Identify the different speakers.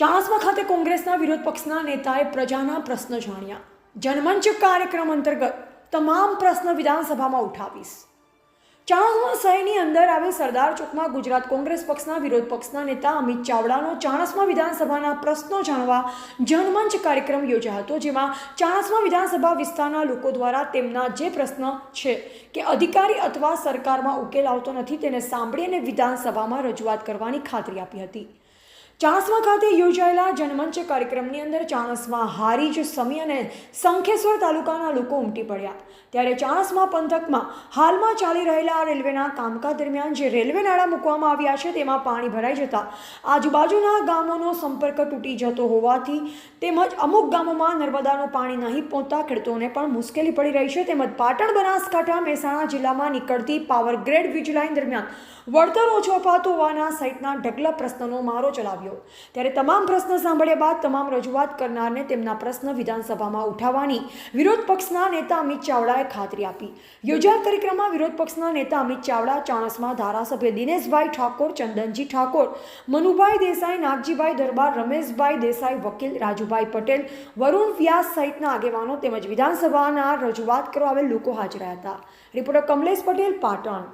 Speaker 1: ચાણસ્મા ખાતે કોંગ્રેસના વિરોધ પક્ષના નેતાએ પ્રજાના પ્રશ્ન જાણ્યા. જનમંચ કાર્યક્રમ અંતર્ગત તમામ પ્રશ્ન વિધાનસભામાં ઉઠાવીશ. ચાણસ્મા શહેરની અંદર આવેલ સરદાર ચોકમાં ગુજરાત કોંગ્રેસ પક્ષના વિરોધ પક્ષના નેતા અમિત ચાવડાનો ચાણસ્મા વિધાનસભાના પ્રશ્નો જાણવા જનમંચ કાર્યક્રમ યોજાયો હતો, જેમાં ચાણસ્મા વિધાનસભા વિસ્તારના લોકો દ્વારા તેમના જે પ્રશ્ન છે કે અધિકારી અથવા સરકારમાં ઉકેલ આવતો નથી તેને સાંભળી અને વિધાનસભામાં રજૂઆત કરવાની ખાતરી આપી હતી. ચાણસ્મા ખાતે યોજાયેલા જનમંચ કાર્યક્રમની અંદર ચાણસ્મા હારીજ સમી અને શંખેશ્વર તાલુકાના લોકો ઉમટી પડ્યા. ત્યારે ચાણસ્મા પંથકમાં હાલમાં ચાલી રહેલા રેલવેના કામકાજ દરમિયાન જે રેલવે નાળા મૂકવામાં આવ્યા છે તેમાં પાણી ભરાઈ જતા આજુબાજુના ગામોનો સંપર્ક તૂટી જતો હોવાથી તેમજ અમુક ગામોમાં નર્મદાનું પાણી નહીં પહોંચતા ખેડૂતોને પણ મુશ્કેલી પડી રહી છે. તેમજ પાટણ, બનાસકાંઠા, મહેસાણા જિલ્લામાં નીકળતી પાવર ગ્રેડ વીજ લાઇન દરમિયાન વળતર ઓછો અપાતો હોવાના સહિતના ઢગલા પ્રશ્નનો મારો ચલાવ્યો. ત્યારે તમામ પ્રશ્ન સાંભળ્યા બાદ તમામ રજૂઆત કરનારને તેમના પ્રશ્ન વિધાનસભામાં ઉઠાવવાની વિરોધ પક્ષના નેતા અમિત ચાવડાએ ખાતરી આપી. યોજાયેલ કાર્યક્રમમાં વિરોધ પક્ષના નેતા અમિત ચાવડા, ચાણસમાં ધારાસભ્ય દિનેશભાઈ ઠાકોર, ચંદનજી ઠાકોર, મનુભાઈ દેસાઈ, નાગજીભાઈ દરબાર, રમેશભાઈ દેસાઈ, વકીલ રાજુભાઈ પટેલ, વરુણ વ્યાસ સહિતના આગેવાનો તેમજ વિધાનસભાના રજૂઆત કરવા આવેલ લોકો હાજર હતા. રિપોર્ટર કમલેશ પટેલ, પાટણ.